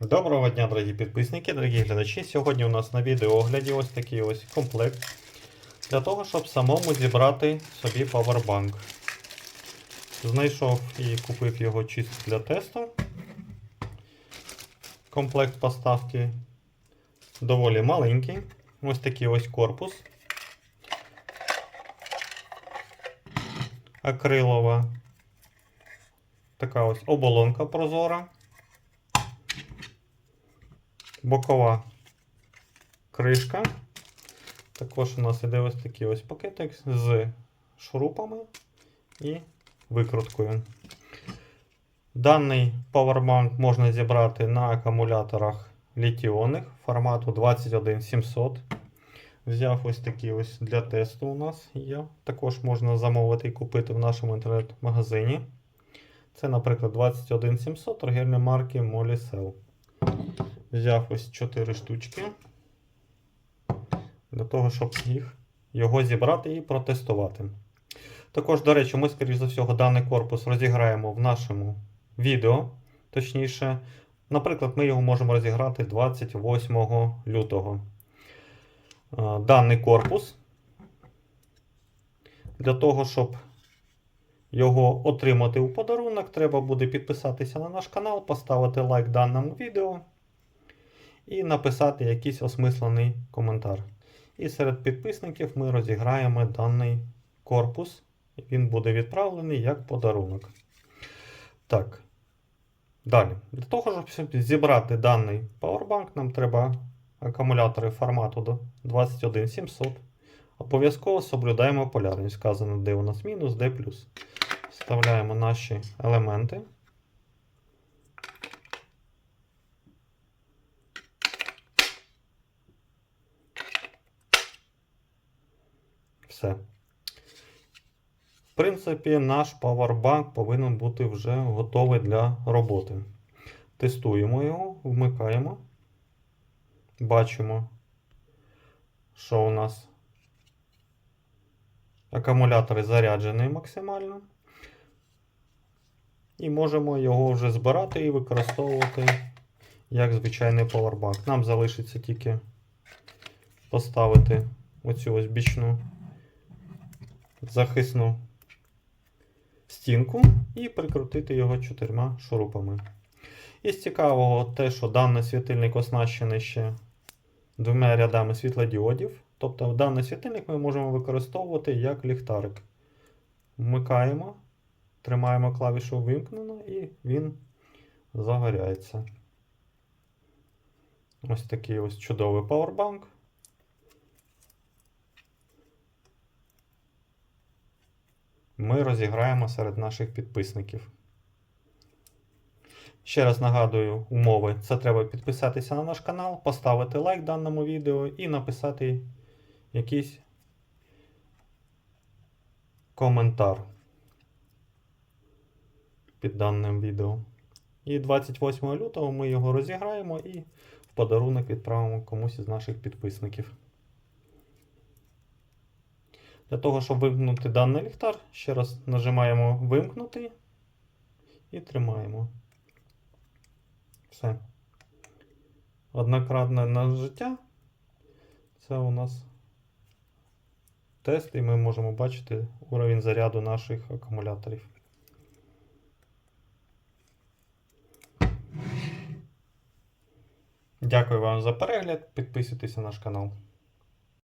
Доброго дня, дорогі підписники, дорогі глядачі. Сьогодні у нас на відеоогляді ось такий ось комплект для того, щоб самому зібрати собі павербанк. Знайшов і купив його чисто для тесту. Комплект поставки доволі маленький. Ось такий ось корпус. Акрилова. Така ось оболонка прозора. Бокова кришка. Також у нас іде ось такий ось пакетик з шурупами і викруткою. Даний павербанк можна зібрати на акумуляторах літіонних формату 21700. Взяв ось такий ось для тесту у нас є. Також можна замовити і купити в нашому інтернет-магазині. Це, наприклад, 21700 торгівельної марки Molicel. Взяв ось 4 штучки для того, щоб їх, його зібрати і протестувати. Також, до речі, ми, скоріш за всього, даний корпус розіграємо в нашому відео. Точніше, наприклад, ми його можемо розіграти 28 лютого. Даний корпус для того, щоб його отримати у подарунок, треба буде підписатися на наш канал, поставити лайк даному відео і написати якийсь осмислений коментар. І серед підписників ми розіграємо даний корпус. Він буде відправлений як подарунок. Так. Далі. Для того, щоб зібрати даний Powerbank, нам треба акумулятори формату до 21700. Обов'язково соблюдаємо полярність. Вказано, де у нас мінус, де плюс. Вставляємо наші елементи. Все. В принципі, наш павербанк повинен бути вже готовий для роботи. Тестуємо його, вмикаємо. Бачимо, що у нас акумулятор заряджений максимально. І можемо його вже збирати і використовувати як звичайний павербанк. Нам залишиться тільки поставити оцю ось бічну захисну стінку і прикрутити його чотирма шурупами. Із цікавого те, що даний світильник оснащений ще двома рядами світлодіодів. Тобто даний світильник ми можемо використовувати як ліхтарик. Вмикаємо, тримаємо клавішу вимкнено і він загоряється. Ось такий ось чудовий павербанк. Ми розіграємо серед наших підписників. Ще раз нагадую умови: це треба підписатися на наш канал, поставити лайк даному відео і написати якийсь коментар під даним відео. І 28 лютого ми його розіграємо і в подарунок відправимо комусь із наших підписників. Для того, щоб вимкнути даний ліхтар, ще раз нажимаємо вимкнути і тримаємо. Все. Однократне нажиття. Це у нас тест, і ми можемо бачити уровень заряду наших акумуляторів. Дякую вам за перегляд. Підписуйтесь на наш канал.